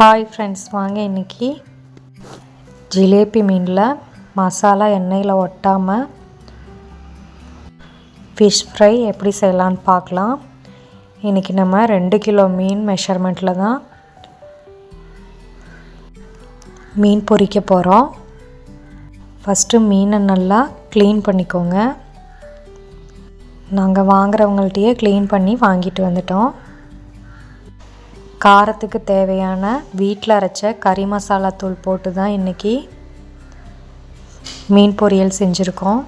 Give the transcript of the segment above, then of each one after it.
Hi friends வாங்க இன்றைக்கி ஜிலேபி மீனில் மசாலா எண்ணெயில் ஒட்டாமல் ஃபிஷ் ஃப்ரை எப்படி செய்யலான்னு பார்க்கலாம். இன்றைக்கி நம்ம ரெண்டு கிலோ மீன் மெஷர்மெண்ட்டில் தான் மீன் பொரிக்க போகிறோம் ஃபஸ்ட்டு மீனை நல்லா க்ளீன் பண்ணிக்கோங்க. நாங்கள் வாங்குறவங்கள்ட்டையே க்ளீன் பண்ணி வாங்கிட்டு வந்துட்டோம். காரத்துக்கு தேவையான வீட்டில் அரைச்ச கறி மசாலா தூள் போட்டு தான் இன்றைக்கி மீன் பொரியல் செஞ்சுருக்கோம்.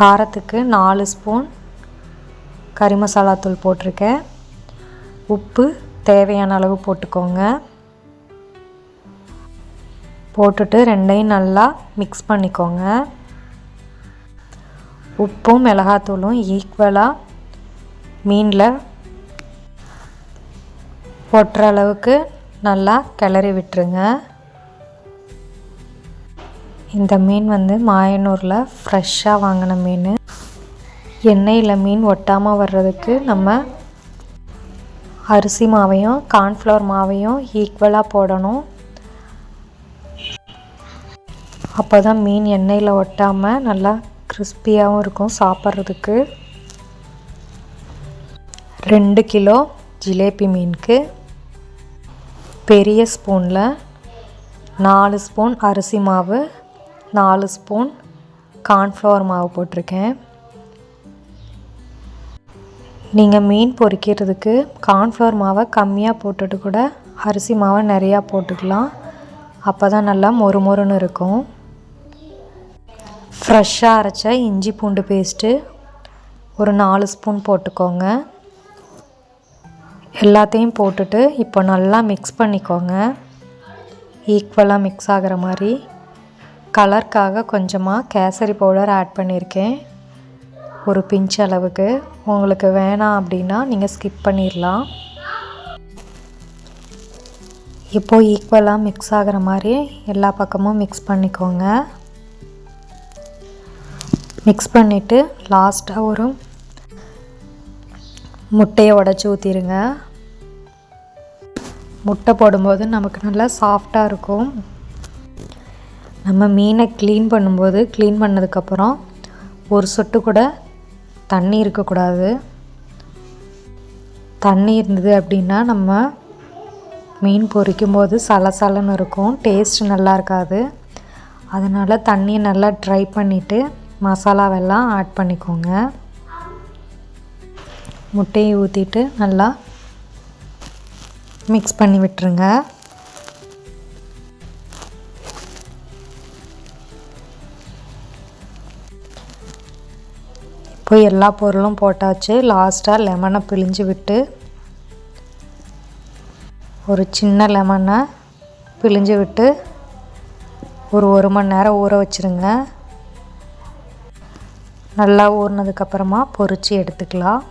காரத்துக்கு நாலு ஸ்பூன் கறி மசாலா தூள் போட்டிருக்கேன். உப்பு தேவையான அளவு போட்டுக்கோங்க. போட்டுட்டு ரெண்டையும் நல்லா மிக்ஸ் பண்ணிக்கோங்க. உப்பும் மிளகாத்தூளும் ஈக்குவலாக மீனில் ஒட்டுற அளவுக்கு நல்லா கிளறி விட்டுருங்க. இந்த மீன் வந்து மாயனூரில் ஃப்ரெஷ்ஷாக வாங்கின மீன். எண்ணெயில் மீன் ஒட்டாமல் வர்றதுக்கு நம்ம அரிசி மாவையும் கார்ன்ஃப்ளவர் மாவையும் ஈக்குவலாக போடணும். அப்போ தான் மீன் எண்ணெயில் ஒட்டாமல் நல்லா கிறிஸ்பியாகவும் இருக்கும் சாப்பிட்றதுக்கு. ரெண்டு கிலோ ஜிலேபி மீனுக்கு பெரிய ஸ்பூனில் நாலு ஸ்பூன் அரிசி மாவு நாலு ஸ்பூன் கார்ன்ஃப்ளவர் மாவு போட்டிருக்கேன். நீங்கள் மீன் பொறிக்கிறதுக்கு கார்ன்ஃப்ளவர் மாவை கம்மியாக போட்டுட்டு கூட அரிசி மாவை நிறையா போட்டுக்கலாம். அப்போ தான் நல்லா மொறு மொறுன்னு இருக்கும். ஃப்ரெஷ்ஷாக அரைச்ச இஞ்சி பூண்டு பேஸ்ட்டு ஒரு நாலு ஸ்பூன் போட்டுக்கோங்க. எல்லாத்தையும் போட்டுட்டு இப்போ நல்லா மிக்ஸ் பண்ணிக்கோங்க. ஈக்குவலாக மிக்ஸ் ஆகிற மாதிரி. கலருக்காக கொஞ்சமாக கேசரி பவுடர் ஆட் பண்ணியிருக்கேன் ஒரு பிஞ்ச் அளவுக்கு. உங்களுக்கு வேணாம் அப்படின்னா நீங்கள் ஸ்கிப் பண்ணிடலாம் இப்போது ஈக்குவலாக மிக்ஸ் ஆகிற மாதிரி எல்லா பக்கமும் மிக்ஸ் பண்ணிக்கோங்க. மிக்ஸ் பண்ணிவிட்டு லாஸ்ட்டாக ஒரு முட்டையை உடச்சி ஊற்றிடுங்க முட்டை போடும்போது நமக்கு நல்லா சாஃப்டாக இருக்கும். நம்ம மீனை க்ளீன் பண்ணும்போது க்ளீன் பண்ணதுக்கப்புறம் ஒரு சொட்டு கூட தண்ணி இருக்கக்கூடாது. தண்ணி இருந்தது அப்படின்னா நம்ம மீன் பொரிக்கும் போது சலசலன்னு இருக்கும் டேஸ்ட் நல்லா இருக்காது. அதனால் தண்ணியை நல்லா ட்ரை பண்ணிவிட்டு மசாலாவெல்லாம் ஆட் பண்ணிக்கோங்க. முட்டையை ஊற்றிட்டு நல்லா மிக்ஸ் பண்ணி விட்டுருங்க. இப்போ எல்லா பொருளும் போட்டாச்சு. லாஸ்ட்டாக லெமனை பிழிஞ்சு விட்டு ஒரு சின்ன லெமனை பிழிஞ்சு விட்டு ஒரு ஒரு மணி நேரம் ஊற வச்சுருங்க. நல்லா ஊறினதுக்கப்புறமா பொறிச்சு எடுத்துக்கலாம்.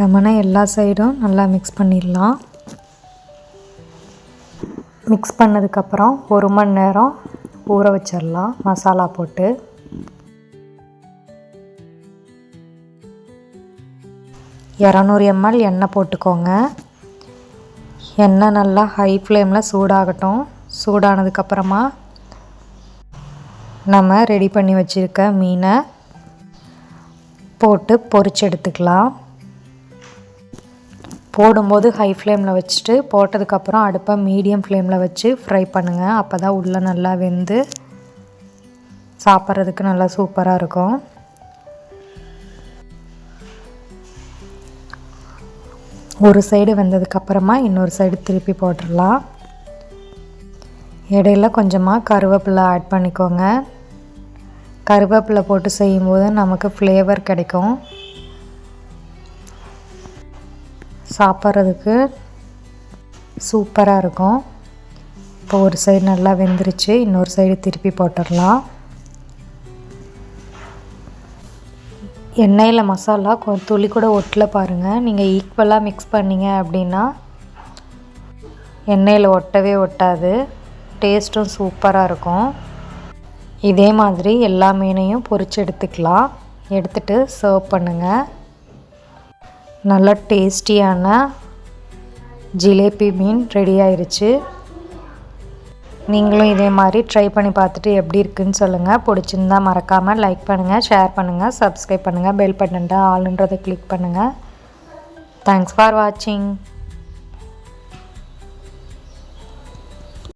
லெமனை எல்லா சைடும் நல்லா மிக்ஸ் பண்ணிடலாம். மிக்ஸ் பண்ணதுக்கப்புறம் ஒரு மணி நேரம் ஊற வச்சிடலாம் மசாலா போட்டு. இரநூறு எம்எல் எண்ணெய் போட்டுக்கோங்க. எண்ணெய் நல்லா ஹை ஃப்ளேமில் சூடாகட்டும். சூடானதுக்கப்புறமா நம்ம ரெடி பண்ணி வச்சுருக்க மீனை போட்டு பொரிச்சு எடுத்துக்கலாம். போடும்போது ஹை ஃப்ளேமில் வச்சுட்டு போட்டதுக்கப்புறம் அடுப்பை மீடியம் ஃப்ளேமில் வச்சு ஃப்ரை பண்ணுங்கள் அப்போ தான் உள்ளே நல்லா வெந்து சாப்பிட்றதுக்கு நல்லா சூப்பராக இருக்கும். ஒரு சைடு வெந்ததுக்கப்புறமா இன்னொரு சைடு திருப்பி போட்டுடலாம். இடையில கொஞ்சமாக கருவேப்பிலை ஆட் பண்ணிக்கோங்க. கருவேப்பிலை போட்டு செய்யும்போது நமக்கு ஃப்ளேவர் கிடைக்கும். சாப்பிட்றதுக்கு சூப்பராக இருக்கும். இப்போ ஒரு சைடு நல்லா வெந்துருச்சு. இன்னொரு சைடு திருப்பி போட்டுடலாம். எண்ணெயில் மசாலா கொ துளி கூட ஒட்டல பாருங்கள் நீங்கள் ஈக்குவலாக மிக்ஸ் பண்ணிங்க அப்படின்னா எண்ணெயில் ஒட்டவே ஒட்டாது. டேஸ்ட்டும் சூப்பராக இருக்கும். இதே மாதிரி எல்லா மீனையும் பொரித்து எடுத்துக்கலாம். எடுத்துகிட்டு சர்வ் பண்ணுங்கள் நல்ல டேஸ்டியான ஜிலேபி மீன் ரெடி ஆயிடுச்சு நீங்களும் இதே மாதிரி ட்ரை பண்ணி பார்த்துட்டு எப்படி இருக்குன்னு சொல்லுங்கள் பிடிச்சிருந்தா மறக்காமல் லைக் பண்ணுங்கள் ஷேர் பண்ணுங்கள் சப்ஸ்கிரைப் பண்ணுங்கள் பெல் பட்டன்ட்டு ஆளுன்றதை கிளிக் பண்ணுங்கள் தேங்க்ஸ் ஃபார் வாட்சிங்